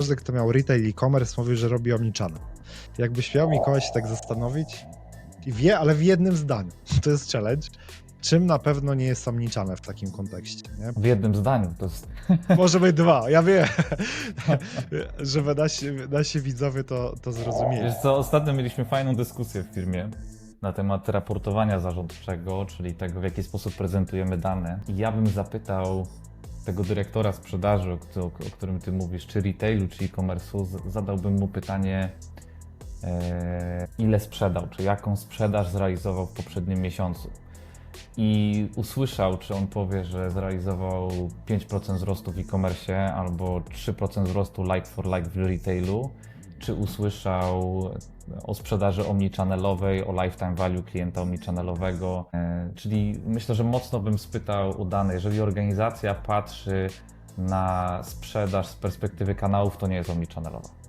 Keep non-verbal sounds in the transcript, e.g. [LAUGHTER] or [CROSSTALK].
każdy, kto miał retail i e-commerce, mówił, że robi omnichannel. Jakbyś miał Mikołaj się tak zastanowić i wie, ale w jednym zdaniu, [LAUGHS] to jest challenge, czym na pewno nie jest omnichannel w takim kontekście, nie? W jednym zdaniu. To jest... [LAUGHS] Może być dwa, ja wiem, [LAUGHS] żeby nasi, nasi widzowie to, to zrozumieli. Wiesz co, ostatnio mieliśmy fajną dyskusję w firmie na temat raportowania zarządczego, czyli tego, w jaki sposób prezentujemy dane. I ja bym zapytał tego dyrektora sprzedaży, o, o którym ty mówisz, czy retailu, czy e-commerce'u, zadałbym mu pytanie, e, ile sprzedał, czy jaką sprzedaż zrealizował w poprzednim miesiącu. I usłyszał, czy on powie, że zrealizował 5% wzrostu w e-commerce albo 3% wzrostu like for like w retailu, czy usłyszał o sprzedaży omnichannelowej, o lifetime value klienta omnichannelowego. E, Czyli myślę, że mocno bym spytał o dane. Jeżeli organizacja patrzy na sprzedaż z perspektywy kanałów, to nie jest omnichannelowa.